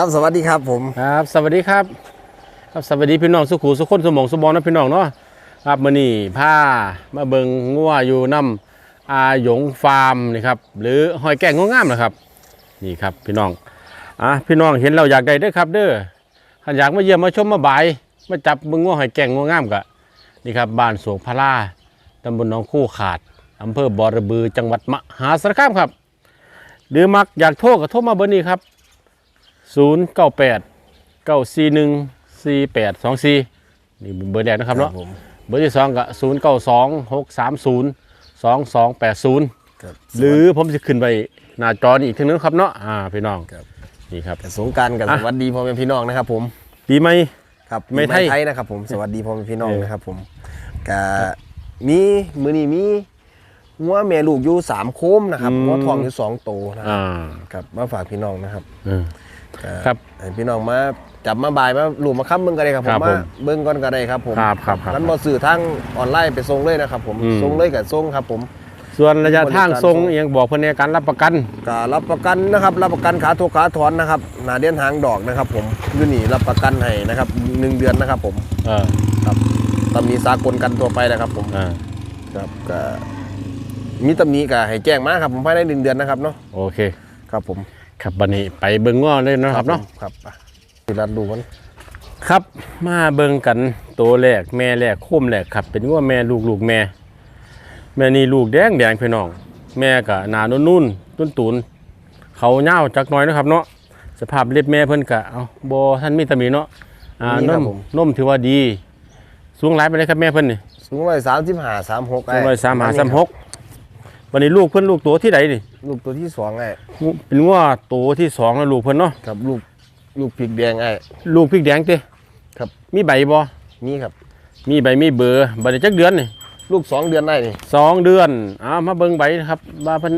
ครับสวัสดีครับผมครับสวัสดีครับ ครับสวัสดีพี่น้องสุขุสุขคนสมองสมองนะพี่น้องเนาะครับมื้อนี้ผ้ามาเบิงงัวอยู่น้ำอาหยงฟาร์มนี่ครับหรือหอยแก้งงงามนะครับ นี่ครับพี่น้องอะพี่น้องเห็นเราอยากได้เด้อครับ เด้อถ้าอยากมาเยี่ยมมาชมมาบายมาจับเบิงงัวหอยแก้งงงามกะนี่ครับบ้านสวงพระลาตำบลหนองคู่ขาดอำเภอบอระบือจังหวัดมหาสารคามครับ หรือมักอยากโทรก็โทรมาเบอร์นี้ครับ 098 941 4824นี่เบอร์แรกนะครับเนาะผม เบอร์ที่สองก็092 630 2280ครับหรือผมจะขึ้นไปหน้าจอนี่อีกทีนึงครับเนาะอ่าพี่น้องครับ นี่ครับ สงกรารกับอะ สวัสดีพ่อแม่พี่น้องนะครับผม ปีใหม่ ครับไม่ไทย ไทยนะครับผมสวัสดีพ่อแม่พี่น้องเออนะครับผมกะมีมือนี้มีหัวแม่ลูกอยู่สามโคมนะครับหัวทองอยู่สองโตวนะครับอ่าครับมาฝากพี่น้องนะครับ เออก็ ครับให้พี่น้องมาจับมาบายมาหลุมมาค้ำเบิ่งกันเลยครับผครัมบมาผมเบิ่งก่อนก็ได้ครับผมครับครับครับมันบ่สื่อทางออนไลน์ไปส่งเลยนะครับผมอืมส่งเลยกับส่งครับผมส่วนระยะทางบริการทรงส่งเอียงบอกเพื่อนในการรับประกันก็รับประกันนะครับ รับประกันขาถูกขาถอนนะครับหนาเดียนหางดอกนะครับ ผมอยูนี่รับประกันให้นะครับหนึ่งเดือนนะครับ ผมเออครับตำหนิสากลกันตัวไปนะครับ ผมอ่าครับก็มีตำหนิก็ให้แจ้งมาครับ ผมภายในหนึ่งเดือนนะครับเนาะโอเค ครับผม ครับบันนี้ไปเบิ่งง้อเลยเนาะครับเนาะผมครับอะพี่รัดดูมันครับมาเบิ่งกันตัวแรกแม่แรกโค้มแรกครับ เป็นว่าแม่ลูกลูกแม่ แม่นี่ลูกแดงแดงพี่น้อง แม่ก็หนานุ่นนุ่นตุนตุนๆเขาเน่าวจักหน้อยนะครับเนาะสภาพเล็บแม่เพิ่นกะเอาบท่านมีตำหนิเนาะอ่านมนมถือว่าดี สูงหลายไปเลยครับแม่เพิ่นนี่สูงร้อยสามสิบห้าสามหกสูงร้อยสามหาสามหก วันนี้ลูกเพิ่นลูกตัวที่ไหนนี่ลูกตัวที่สองไอ้เป็นว่าตัวที่สองแล้วลูกเพิ่นเนาะครับลูกลูกพริกแดงไอ้ลูกพริกแดงเต้ครับ มีใบบ่นี่ครับ มีใบมีเบอร์บัดนี้จักเดือนนี่ลูกสองเดือนได้นี่สองเดือนเอามาเบิ่งใบนะครับว่าเพิ่น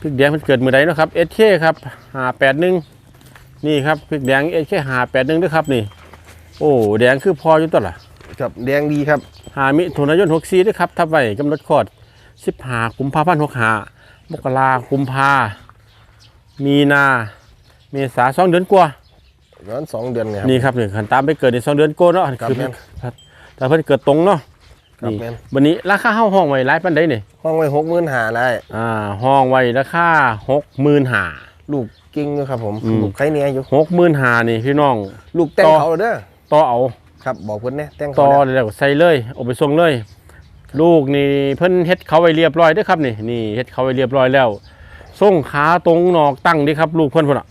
พริกแดงเพิ่นเกิดมื้อใดเนาะครับเอชเคครับ581นี่ครับพริกแดงเอชเค581ด้วยครับนี่ โอ้แดงคือพออยู่ตัวล่ะครับแดงดีครับ5มิถุนายน64ด้วยครับทับไว้กำหนดคลอด 15กุมภาพันธ์65มกรากุมภามีนา เมษาสองเดือนกว่าย้อนสองเดือนเนี่ยครับ นี่ครับนี่ขันตามไปเกิดในสองเดือนกว่าเนาะครับคือแม่นครับแต่เพิ่นเกิดตรงเนาะครับนี่แม่นวันนี้ราคาเฮาห้องไว้หลายปานใดนี่ห้องไว้หกหมื่นหาได้อ่าห้องไว้ราคาหกหมื่นหาลูกกิ้งอยู่ครับผมอืม ลูกไข่เนี้ยอยู่ หกหมื่นหานี่พี่น้อง ลูกแต่งต่อ เขาเด้อ ต่อเอา ครับบอกเพิ่นเนี่ยแต่งต่เขาอเด้อแล้วใส่เลยเอาไปส่งเลย ลูกนี่เพิ่นเฮ็ดเขาไว้เรียบร้อยเด้อครับนี่นี่เฮ็ดเขาไว้เรียบร้อยแล้วส่งขาตรงนอกตั้งเดิครับ ลูกเพิ่นพุ่นอะ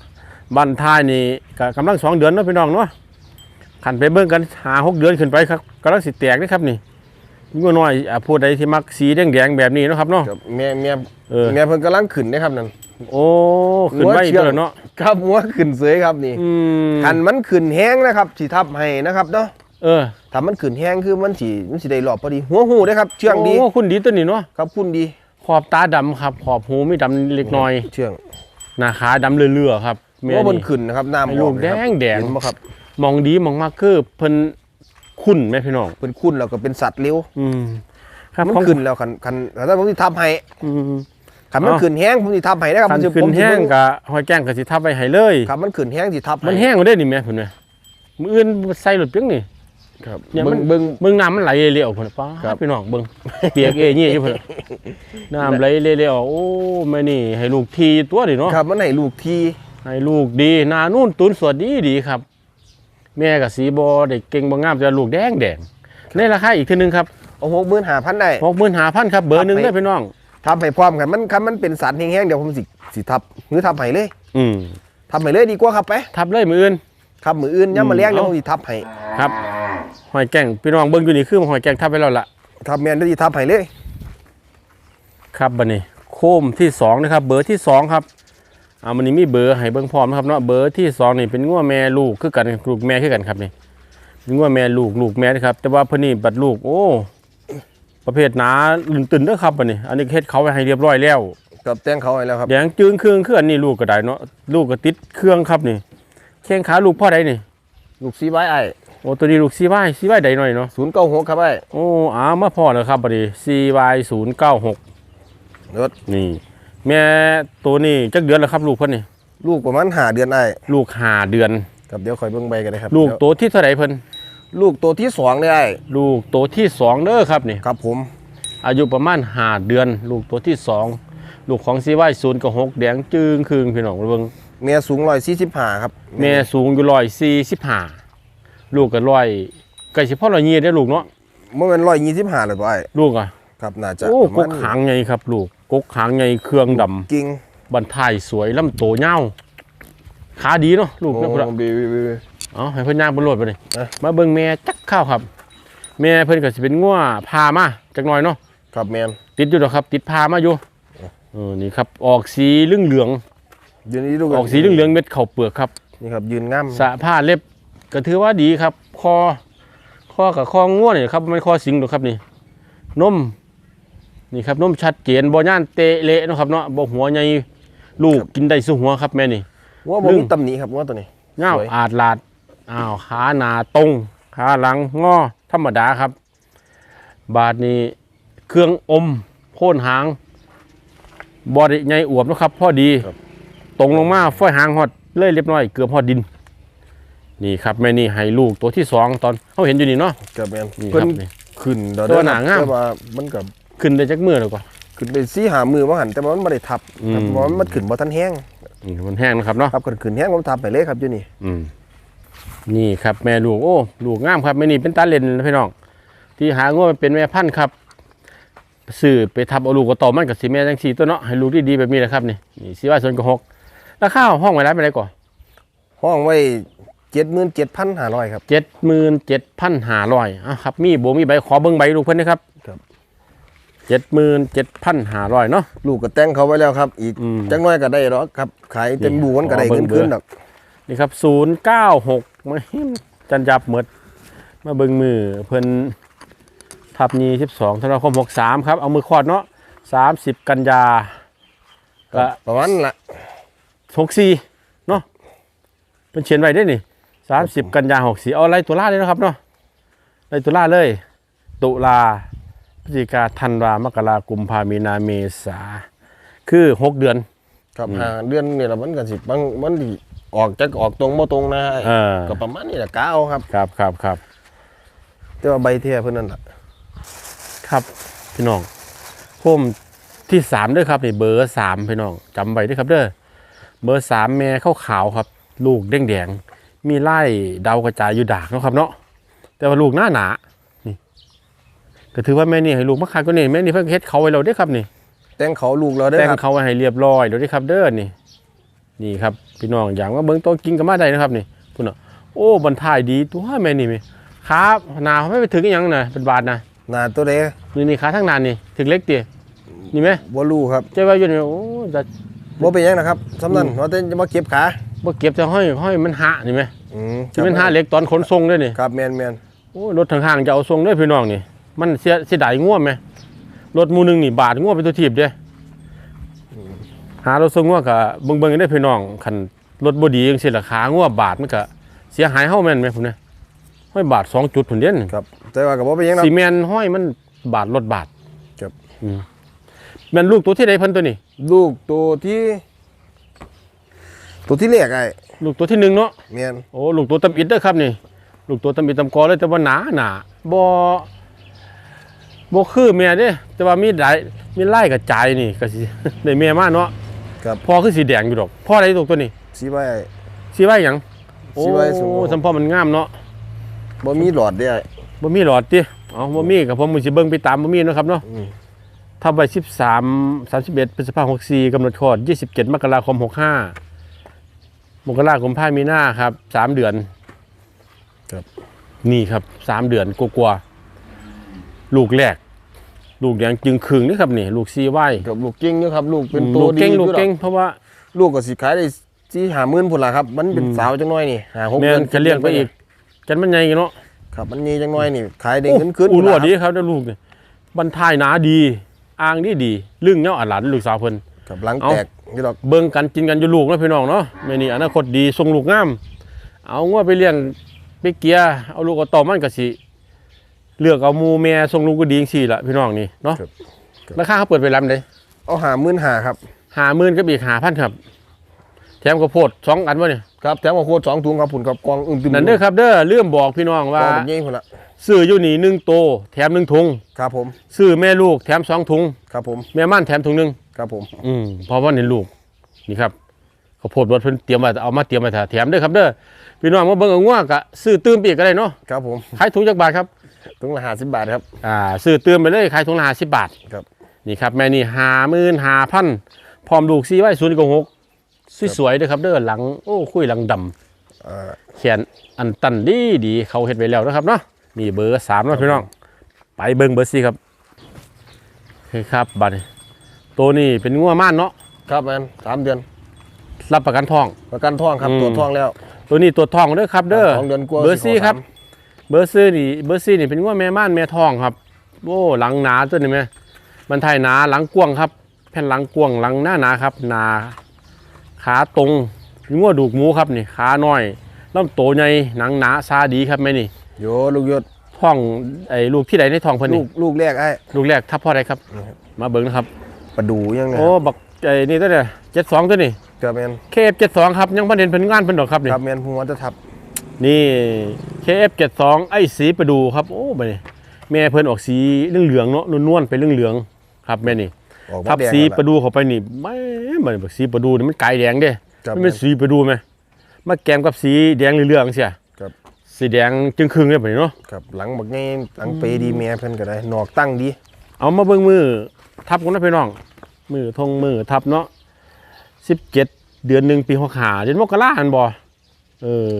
บันท้ายนี่ก็กำลังสองเดือนเนาะพี่น้องเนาะขันไปเบิ่งกันหาหกเดือนขึ้นไปครับกำลังสิแตกเด้อครับนี่งัวน้อยอะผู้ใดที่มักสีแดงๆแบบนี้เนาะครับเนาะครับแม่แม่เออแม่เพิ่นกำลังขึ้นนะครับนั่นโอ้ขึ้นไว้หัวเชื่ตัอวมเนาะครับหัวขึ้นเสยครับนี่อืมคันมันขึ้นแห้งนะครับสิทับให้นะครับเนาะ เออถ้ามันขึ้นแห้งคือมันสิมันสิได้รอบพอดี หัวหูเด้อครับ เชื่องดีโอ้คุณดีตัวนี้เนาะครับคุณดี ขอบตาดำครับ ขอบหูไม่ดำเล็กน้อย เชื่องหน้าขาดำเลื่อๆครับแม่หัวบนนี่ขึ้นนะครับน้ำให้ลูกออนะครับแดงแดงเห็นบ่ครับมองดีมองมากคือเพิ่นคุ้นไหมพี่น้องเพิ่นคุ้นแล้วก็เป็นสัตว์เลี้ยวอืมครับมันของขึ้นแล้วคันคันถ้าผมสิทับให้อืมคันมันเอ้าขึ้นแห้งผมสิทับให้นะครับคันผมสิขึ้ผมนสิแห้งเบิ่กะหอยแก้งกะสิทับไว้ให้เลยครับมันขึ้นแห้งสิทับให้มันแห้งกว่าได้นี่แม่เพิ่นน่ะมื้ออื่นใส่รถเพียงนี่ ครับเนี่ยเบิ่มังนเบิ่งเบิ่งน้ำมันไหลเร็วๆพุ่นน่ะป้าครับ พี่น้องเบิ่งเปียกเอนี่อยู่พุ่นน่ะน้ำไหลเร็วๆโอ้แม่นี่ ให้ลูกทีตัวดิเนาะ ครับมันให้ลูกทีให้ลูกดีหนานุ่นตุนสวดดีดีครับ แม่กับสีบอเด็กเก่งบางงามจะลูกแดงแดงในราคาอีกทีหนึงครับเอาหกหมื่นหาพันได้ หกหมื่นหาพันครับเบอร์หนึ่งครับ ได้พี่น้อง ทับให้พร้อมกันมันคันมันเป็นสัตว์แห้งๆเดี๋ยวผมสิสิทับหรือทับให้เลยอืมทับให้เลยดีกว่าครับไปทับเลยมืออื่น ครับมืออื่นย่ำมาเลี้ยงอืมเดี๋ยวเอาผมสิทับให้ครับ หอยแก่งพี่น้องเบิ้งอยู่นี่คือหอยแก่งทับไปแล้วล่ะทับแม่นได้สิทับให้เลย ครับบันนี้ โคมที่สองนะครับ เบอร์ที่สองครับอ่ามันนี้มีเบอร์ให้เบิ้งพร้อมนะครับเนาะเบอร์ที่สองนี่เป็นงัวแม่ลูกคือกันลูกแม่คือกันครับนี่เป็นงัวแม่ลูกลูกแม่นะครับ แต่ว่าเพิ่นนี่บัดลูก โอ้ประเภทหนาลื่นตื่นเด้อครับบัดนี้ อันนี้เฮ็ดเขาไว้ให้เรียบร้อยแล้วกับแต่งเขาให้แล้วครับแดงจึงเครื่องเครื่องนี่ลูกก็ได้เนาะลูกก็ติดเครื่องครับนี่แข้งขาลูกพ่อใดนี่ ลูกซีไว้ไอ้ โอ้ตัวนี้ลูกซีวายซีวายใดหน่อยเนาะศูนย์เก้าหกครับไอ้โอ้อามาพ่อแล้วครับพอดีซีวายศูนย์เก้าหกรถนี่ แม่ตัวนี้จักเดือนแล้วครับลูกเพิ่นนี่ลูกประมาณหาเดือนไอ้ลูกหาเดือนครับเดี๋ยวคอยเบิ่งใบกันเลยครับลูกเดี๋ยวตัวที่เท่าไหร่เพิ่นลูกตัวที่สองได้ไอ้ลูกตัวที่สองเด้อครับนี่ครับผม อายุประมาณหาเดือน ลูกตัวที่สองลูกของซีไว้ศูนย์กับหกแดงจึงคืงพี่น้องเบิ่งเมียสูงร้อยสี่สิบห้าครับแม่สูงอยู่ร้อยสี่สิบห้า ลูกก็ร้อยไก่สิพ่อร้อยยี่ได้อลูกเนาะเมื่อเป็นร้อยยี่สิบห้าเลยป่ะไอ้ลูกอะครับน่าจะโอ้ประกมากณหางใหญ่ครับ ลูกกกหางใหญ่เครื่องดำกิ่งบันทายสวยลำโตเงาวขาดีเนาะลูกโอ้เนาะพุ่นอะบีบีบีบี เอาให้เพิ่นย่างบนรถไปเลยเอ๊ะมาเบิ่งแม่จักข้าวครับ แม่เพิ่นก็สิเป็นงัวพามาจักหน่อยเนาะครับแมนติดอยู่ดอกครับ ติดพามาอยู่เออนี่ครับออกสีเหลืองเหลืองยืนนี่ดูๆออกสีเหลืองเหลืองๆเม็ดข้าวเปลือกครับนี่ครับยืนงามสะผ้าเล็บ ก็ถือว่าดีครับ คอ คอกับคองัวนี่ครับไม่คอสิงหรอกครับนี่นมนี่ครับนมชัดเจนบ่ย่านเตะเละเนาะครับเนาะบ่หัวใหญ่ลูกกินได้สุหัวครับแม่นี่ว่าบ่ลึ่มีงตำหนิครับว่าตัวนี้เงาสวยอาดลาดอ้าวขาหนาตรงขาหลังงอธรรมดาครับ บาทนี้เครื่องอมโค่นหางบอดี้ใหญ่อวบนะครับ พอดี ตรงลงมาฝ้อยหางหอดเลยเรียบร้อย เกือบหอดดิน นี่ครับแม่นี่ให้ลูกตัวที่สองตอนเขาเห็นอยู่นี่เนาะครับแมนนี่คเพิ่นรับนี่ ขึ้นเดี๋ยวตัวเด้อหนางาม แต่ว่ามันกับขึ้นได้จักมือแล้วก็ ขึ้นไปซี่หามือว่าหันแต่ว่ามันไม่ได้ทับอืม ครับเพราะว่ามันขึ้นบ่ทันแห้งนี่มันแห้งนะครับเนาะครับขึ้นขึ้นแห้งผมทับไปเลยครับอยู่นี่อืมนี่ครับแม่ลูกโอ้ลูกงามครับแม่นี่เป็นตาเลนนะพี่น้องที่หาง้อเป็นแม่พันธุ์ครับซื้อไปทับเอาลูกก็ต่อมันกับสีแม่จังสีตัวเนาะให้ลูกดีๆแบบนี้แหละครับนี่นี่สีว่าส่วนกระหกราคาห้องไว้แล้วไปไหนก่อนห้องไว้ เจ็ดหมื่นเจ็ดพันห้าร้อยครับเจ็ดหมื่นเจ็ดพันห้าร้อยอะครับ มีโบมีใบขอเบิ้งใบลูกเพิ่นนะครับครับเจ็ดหมื่นเจ็ดพันห้าร้อยเนาะ ลูกก็แต่งเขาไว้แล้วครับ อีกอืม จังน้อยก็ได้หรอกครับ ขายเต็มบูมันก็ได้อ๋อเบิ่เงิงนเบิ่คืงนดอกนี่ครับศูนย์เก้าหกมาจันยับหมดมาเบิ้งมือเพิ่นทับยีสิบสองธันวาคมหกสามครับ เอามือขอดเนาะสามสิบกันยาก็ประมาณนั้นละหกสี่เนาะเป็นเขียนไว้ได้นี่ สามสิบกันยาหกสี่เอาอะไรตัวล่าเลยนะครับเนาะอะไรตัวล่าเลย ตุลาพฤศจิกาธันวามกรากุมภามีนาเมษาคือหกเดือน ครับหาเดือนนี่ละมันก็สิบางมันดีออกจะออกตรงบ่ตรงนะเออ ก็ประมาณนี้แหละกาเอาครับ ครับครับครับแต่ว่าใบเทียเพิ่นนั่นล่ะครับพี่น้องโคมที่สามด้วยครับนี่เบอร์สามพี่น้องจำไว้ด้วยครับเด้อเบอร์สามแม่ขาวขาวๆครับ ลูกแดงแดงๆ มีไล่ดาวกระจายอยู่ดากเนาะครับเนาะแต่ว่าลูกหน้าหนานี่ก็ถือว่าแม่นี่ให้ลูกมาขายก็นี่แม่นี่เพิ่งเฮ็ดเขาไว้เราได้อครับนี่ แต่งเขาลูกเราได้แต่งครับเขาไว้ให้เรียบร้อยเราได้อครับเด้อนี่ นี่ครับพี่น้องอย่างว่าเบิ้งโตวกินกันมาได้นะครับนี่พุ่นอะโอ้บรรทายดีตัวแม่นี่มีขาหนาเขาไม่ไปถึงอหยังนะเป็นบาทนะหน้าตัวเด้นี่นี่ขาทั้งนานนี่ถึงเล็กตีนี่ไหมบ่รู้ครับเจ้าว่าอยู่นี่โอ้จะบ่เป็นหยังนะครับสำนั้นว่าแต่จะมาเก็บขาบ่เก็บจะห้อยห้อยมันหะนี่ไหม อืมที่มันหะเหล็กตอนขนส่งด้วยนี่ครับแม่นแม่นโอ้ยรถทางห้างจะเอาส่งด้วยพี่น้องนี่ มันเสียเสียดายง่วมไหมรถหมูหนึงนี่บาทง่วมเป็นตัวทีบเด้หารถส่งง่วกับเบิ่งเบิ่งกันได้อพี่น้องคันรถบ่ดีจังซี่ราคาง่วบาทมันก็เสียหายเฮาแม่นไหมผมเนี่ยห้อยบาทสองจุดผลเด่นครับแต่ว่าก็บ่เป็นหยังนะซีเมนต์ห้อยมันบาทรถบาทครับอืมแม่นลูกตัวที่ใดเพิ่นตัวนี้ลูกตัวที่ ตัวที่แรกไอ้ ลูกตัวที่หนึ่งเนาะแม่นโอ้ลูกตัวตำอิดเด้อครับนี่ ลูกตัวตำอิดตำกอเลยแต่ว่าหนาหนาบ่บ่คือแม่เด้แต่ว่ามีหลายมีไล่กระจายนี่ก็สิได้แม่มาเนาะครับพ่อคือสีแดงอยู่ดอกพ่ออะไรตัวตัวนี้สีไว้ไอ้สีไว้หยังสีไว้สูงโอ้สัมพ่อมันงามเนาะบ่มีหลอดเด้ไอ้บ่มีหลอดติเอาบ่มีกับผมมือสิเบิ่งไปตามบ่มีเนาะครับเนาะอืมทับไว้13 31พฤษภาคม64กำหนดคลอด 27 มกราคม 65 มกราคมพามีนาครับสามเดือนครับนี่ครับสามเดือนกลัวาๆลูกแรก ลูกแดงจึงครึ่งนี่ครับนี่ ลูกซีไว้กับลูกเก่งอยู่ครับ ลูกเป็นตัลูวกดีเก่งอยู่ลูกดอเก่งเพราะว่าลูกก็สิขายได้สิหาหมื่นพุ่นล่ะครับ มันเป็นอืมสาวจังน้อยนี่หาหกแม่เดือนนจะเลี้ยงไปอีกจันมันใหญ่เนาะครับมันนี่จังน้อยนี่ขายได้เงินคืนอู้พุ่นรวล่ะดดีครับเด้อลูกนี่บรรทายหนาดีอ่างดีดี ลึ่งเนาะอัดหลานลูกสาวเพิ่นครับหลังเอาแตก นี่ดอกเบิ่งกันกินกันอยู่ลูกเนาะพี่น้องเนาะแม่นี่อนาคตดีส่งลูกงาม เอางัวไปเลี้ยงไปเกียร์เอาลูกเอาต่อมันก็สิเลือกเอาหมูแม่ส่งลูกก็ดีจังซี่ล่ะพี่น้องนี่เนาะราคาเขาเปิดไปลำได้เอาหาหมื่นหาครับหาหมื่นกับอีกหาพันครับแถถมข้าวโพดสองอันวะเนี่ยครับแถมกับโคตรสองถุงครับผุนครับกองอึ้งตึมนั่นเด้อครับเด้อเรื่องบอกพี่น้องว่าว่าแบบนี้พุ่นละซื้ออยู่นี่หนึ่งโต แถมหนึ่งถุงครับผมซื้อแม่ลูกแถมสองถุงครับผมแม่ม่านแถมถุงหนึ่งครับผม อืมเพราะว่าในลูกนี่ครับข้าวโพดบดเพิ่นเตรียมไว้เอามาเตรียมไว้ถ้าแถมเด้อครับเด้อพี่น้องมาเบิ่งเอาง่วกะซื้อตื้มปีกก็ได้เนาะครับผมขายถุงจักบาทครับถุงละห้าสิบบาทครับอ่าซื้อตื้มไปเลยขายถุงละ50บาทครับนี่ครับแม่นี่55,000พร้อมลูกซีไว้0.6 สวยๆเด้อครับเด้อหลังโอ้คุยหลังดำอ่าแขนอันตันดีดีเขาเฮ็ดไว้แล้วนะครับเนาะนี่เบอร์3เนาะพี่น้อง ไปเบิ่งเบอร์4ครับโอเคครับบัดนี้ตัวนี้เป็นงัวม่านเนาะครับแมนสามเดือน รับประกันทองประกันท่องครับอืมตัวจท่องแล้ว ตัวนี้ตัวทองเด้อครับ เด้อสองเดือนกว่าเบอร์ซี่ครับ เบอร์ซี่นี่เบอร์ซี่นี่เป็นว่าแม่ม่านแม่ทองครับโอ้หลังหนาตัวนี้ไหมมันไทยหนาหลังกว้างครับ แผ่นหลังกว้างหลังหน้าหนาครับหนา ขาตรงงัวดูกหมูครับนี่ขาน้อยลำโตใหญ่หนังหนาซาดีครับแม่นี่โยลูกยศท้องไอ้ลูกที่ใดในท้องเพิ่นลูนี่กลูกแรกไอ้ ลูกแรกทับพ่อใดครับนี่ครับ มาเบิ่งนะครับ ประดูยังไงโอ้บักไอ้นี่ตัวเนี่ยเจ็ดสองตัวนี่ครับแมนเคฟเจ็ดสองครับยังประเด็นเป็นงานเป็นดอกครับนี่ครับแมนหัวจะทับนี่ KF72 ไอ้สีประดูครับ โอ้ไปนี่แม่เพิ่นออกสีเหลืองๆเนาะนวลๆเป็นเหลืองๆครับแม่นี่ ออกมาทับแดงสีแล้วประดูเข้าไปนี่ไม่มันแบบสีประดูนี่มันไก่แดงเด้ครับมันเป็นสีประดูไหมมาแกมกับสีแดงเหลืองๆเสียครับ สีแดงจึงครึ่งเลยแบบนี้เนาะครับหลังบักไงหลังเปดีแม่เพิ่นก็ได้หนอกตั้งดีเอามาเบิ่งมือทับกันนะพี่น้องมือทงมือทับเนาะ17เดือนหนึ่งปี65เดือนมกราหันบ่เออ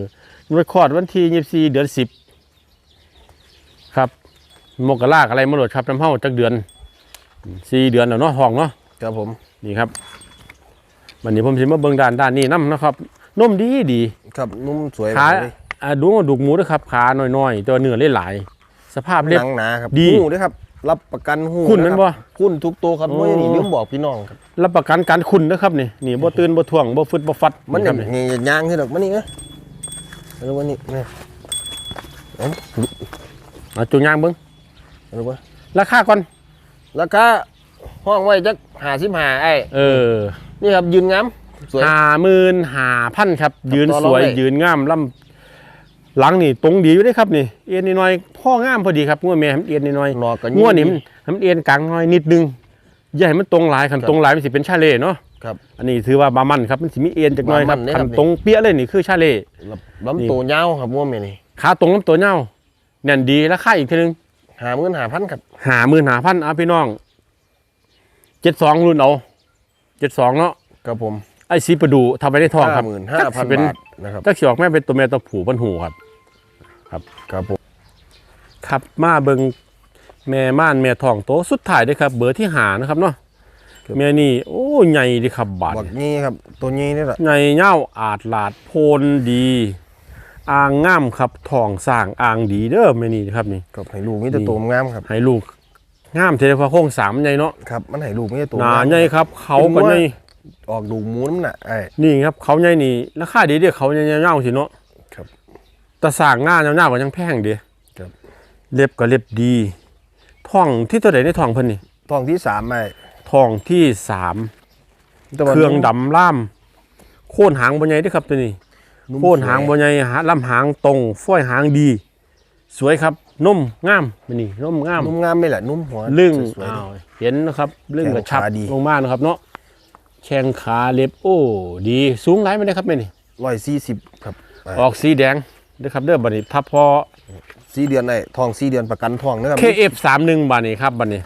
มันคลอดวันที่24เดือน10ครับมกราอะไรมาโหลดครับน้ำเฮาจักเดือน สี่เดือนแล้วเนาะทองเนาะครับผมนี่ครับวันนี้ผมสิมาเบิ่งด้านด้านนี้น้ำนะครับนมดีดีครับนุ่มสวยขาเลยอ่าดูว่าดุกหมูด้วยครับขาน้อยๆแต่ว่าเนื้อหลายๆสภาพเล็บหนังหนาครับดีหูด้วยครับรับประกันหูคุณแม่นบ่ะรับคุณทุกตัวครับโอ้ไม่นี่ลืมบอกพี่น้องครับรับประกันการคุณนะครับนี่นี่บ่ตื่นบ่ท่วงบ่ฟึดบ่ฟัดมันคอรัย่าบงนี่นี้ย่างขึ้นหรอกมันนี่เอ้ยเอาดูวันนี้นี่เอาเอาจุงยางเบิ่งเอาดูว่าราคาก่อน ราคาห้องไว้จักหาสิบหาไอ้เออ นี่ครับยืนงามสวย55,000ครับ ยืนต่อสรองวยได้ ยืนงามลำหลังนี่ตรงดีอยู่เด้ครับนี่เอียนน้อยๆพ่องามพอดีครับงัวแม่มันเอียนน้อยๆหนอกกัน ง่วนนี่มันให้มันเอียนกลางหน้อยนิดนึงอย่าให้มันตรงหลายคันตรงหลายมันสิเป็นชาเล่เนาะครับอันนี้ถือว่าบามันครับมันสิมีเอียนจักหน่อยครับบามันเนี่ยคัครันบตรงเปี้ยเลยนี่คือชาเล่ลำตัวยาวครับม่วงแม่นี่ขาตรงลำตัวเน่าแน่นดีราคาอีกทีนึง หาหมื่นหาพันครับหาหมื่นหาพันเอาพี่น้องเจ็ดสองรุ่นเอาเจ็ดสองเนาะครับผมไอ้สีประดูทำไปได้ทองครับหมื่นห้าจักพัสินเป็นบาทนะครับจักสิออกแม่เป็นตัวแม่ตัวผูบันหูครับครับผมครับมาเบิงแม่ม่านแม่ทองโตสุดท้ายเด้อครับ เบอร์ที่หานะครับเนาะแม่นี่โอ้ใหญ่ดีครับบาทบอกงี้ครับ ตัวนี้นี่แหละในเง่าอาจหลาดโพนดี อ่างงามครับทองสร้างอ่างดีเด้อแม่นี่ครับนี่กับให้ลูกนี่จะตัวงามครับให้ลูกงามเทเลพาโค้งสามใหญ่เนาะครับมันให้ลูกนี่จะตัวหนางามใหญ่ครับเขาก็ใหญ่ออกดูหมูน้ำหนักไอ้นี่ครับเขาใหญ่นี่ราคาดีเด้อเขาใหญ่ๆเงาสิเนาะครับแต่สร้างงานเงาๆก็ยังแพงเด้ครับเล็บก็เล็บดีท้องที่ตัวใดในท้องเพิ่นนี่ทองที่สามไอ้ท้องที่สามแต่ว่าเครื่องดำล่ามโค่นหางบ่ใหญ่เด้อครับตัวนี้นุ่ม โค่นหางบ่ใหญ่หาลำหางตรงฝ้อยหางดี สวยครับนุ่มงามมันนี่นุ่มงามนุ่มงามไม่แหละนุ่มหัวลึ่งสวยๆอ้าวเห็นนะครับลึ่งแข้งกระชับขาดีลงมานะครับ เนาะแข้งขาเล็บโอ้ดีสูงหลายไหมนะครับแม่นี่ร้อยสี่สิบครับไอ้ออกสีแดงเด้อครับเด้อบัดนี้ถ้าพอสี่เดือนไอ้ทองสี่เดือนประกันทองนะครับ KF31 บัดนี้ครับบัดนี้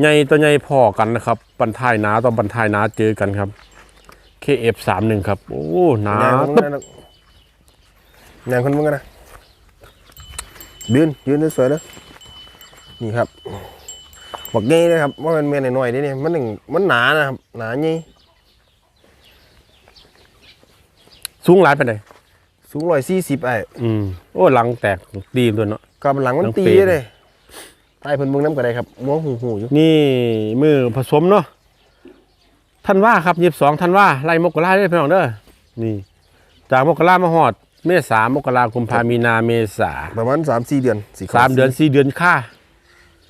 ใหญ่ตัวใหญ่พอกันนะครับบันทายหนาต่อบันทายหนาเจอกันครับ KF31 ครับ โอ้หนาแนงคนตึ๊บนั้นนะแนงคนมึงกันนะยืนยืนสวยๆเลยนี่ครับบอกงี้นะครับว่ามันเมียนหน่อยๆนี่นี่มันหนึ่งมันหนานะครับหนางี้สูงหลายไปไหนใดสูงร้อยสี่สิบไอ้อืมโอ้หลังแตกดีตัวเนาะกับหลังมันหลังตีเปรย์เลยใต้เพิ่นเบิ่งน้ำก็ได้ครับม้วหูหูอยู่นี่มือผสมเนาะ ท่านว่าครับยีบสองท่านว่าไล่มกราได้พี่น้องเด้อนี่ จากมกรามาหอด เมษามกรากุมภามีนาเมษาประมาณสามสี่เดือนสี่สามเดือนสี่เดือนค่า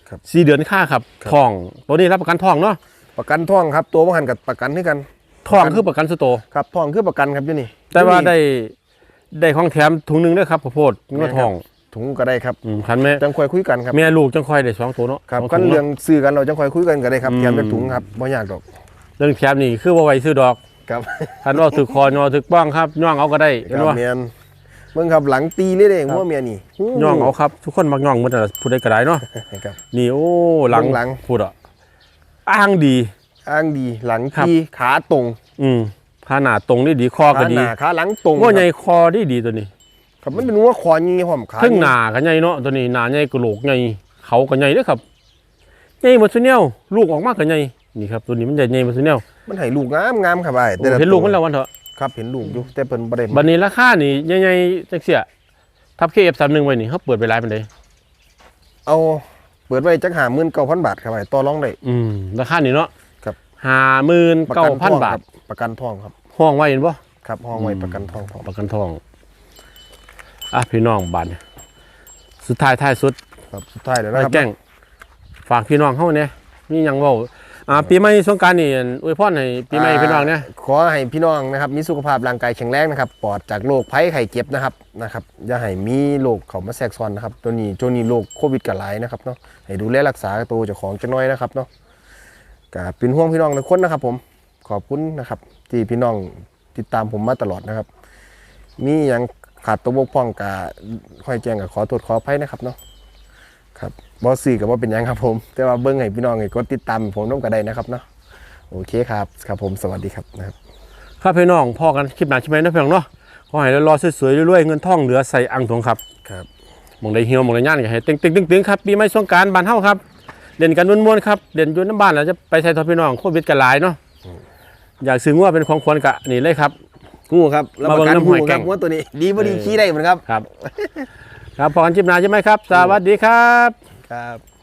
ครับสี่เดือนค่าครับครับทอง ตัวนี้รับประกันทองเนาะประกันท่องครับ ตัวบ่หันกับประกันให้กันทองคือประกันสุโตครับทองคือประกันครับอยู่นี่ แต่ว่าได้ได้ของแถมถุงหนึงเด้อครับข้าวโพดงัวทองถุงก็ได้ครับอืมคันแม่จังค่อยคุยกันครับแม่ลูกจังค่อยได้สองตัวเนาะครับสองกันถุเรื่องเนาะซื้อกันเราจังค่อยคุยกันก็ได้ครับอืมแถมเป็นถุงครับบ่ยากดอก เรื่องแถมนี่คือว่าไว้ซื้อดอกครับคันว่าถือคอยอถือป้องครับย่องเอาก็ได้คเห็นรับว่าเมียนเบิ่งครับหลังตีเลยเด้ครับหัวเมียนี่ย่องเอาครับ ทุกคนมักย่องหมันแต่ผู้ใดก็ได้เนาะครับนี่โอ้หลังเบื้องหลังพูดอะอ้างดี อ้างดีหลังครับตีขาตรง อืมขาหนาตรงนี่ดีคอขาก็หดีน้าขาหลังตรงว่าใหญ่ครับคอดีดีตัวนี้ครับมันเป็นหัวคอยีพร้อมขาทึ่งหนาก็ใหญ่เนาะตัวนี้หนาใหญ่กระโหลกใหญ่เขาก็ใหญ่เด้อครับใหญ่หมดซุแนวลูกออกมาก็ใหญ่ นี่ครับตัวนี้มันใหญ่ใหญ่หมดซุแนวมันให้ลูกงามงามครับไอ้แต่ะเห็นลูกมันตัวแล้ววันเถอะครับเห็นลูกอยู่แต่เพิ่นบ่ได้บัดนี้ราคานี่ใหญ่ๆจังเสียทับ KF31 ไว้นี่เขาเปิดไปหลายปานใดเอาเปิดไว้จัก59,000บาทครับไอ้ต่อรองได้อืมราคานี่เนาะครับ59,000ทองบาทครับประกันทองครับห้องไว้เห็นบ่ครับห้องไว้ประกันทองพร้อมประกันทองอะพี่น้องบาดเนี่ยสุดท้ายท้ายสุดครับสุดท้ายแล้วไอ้นะครับแก้งฝากพี่น้องเฮาเนี่ยมีหยังเว้า อ่าปีใหม่สงกรานต์นี่อวยพรให้ปีใหม่พี่น้องเนี่ยขอให้พี่น้องนะครับมีสุขภาพร่างกายแข็งแรงนะครับปลอดจากโรคภัยไข้เจ็บนะครับนะครับอย่าให้มีโรคเข้ามาแทรกซ้อนนะครับตัวนี้ตัวนี้โรคโควิดกับหลายนะครับเนาะให้ดูแลรักษาตัวเจ้าของจะน้อยนะครับเนาะก็เป็นห่วงพี่น้องทุกคนนะครับ ผมขอบคุณนะครับ ที่พี่น้องติดตามผมมาตลอดนะครับ มีอย่างขาดตัวบกพร่องกับค่อยแจ้งกับขอโทษขออภัยนะครับเนาะ ครับบอสซี่กับว่าเป็นหยังครับผม แต่ว่าเบิ้งให้พี่น้องให้กดติดตามผมน้องก็ได้นะครับเนาะโอเคครับครับผมสวัสดีครับนะครับครับพี่น้องพ่อกันคลิปหน้าใช่ไหมนะพี่น้องเนาะขอให้รอๆสวยๆรวยๆเงินทองเหลือใส่อ่างทองครับครับหมองใดเหี่ยวหมองใดย่านก็ให้ตึงตึงตึงตึงครับปีใหม่สงกรารบ้านเฮาครับเล่นกันม่วนๆครับเล่นอยู่น้ำบ้านแล้วจะไปใส่ทอพี่น้องโควิดกันหลายเนาะอยากซื้องัวเป็นของควรกะนี่เลยครับงูครับมาเบิ่งน้ำห้วยแกงครับว่าตัวนี้ ดีบ่ดีเออขี้ได้เหมือนครับครับ ครับพอกันคลิบนาใช่ไหมครับ สวัสดีครับ ครับ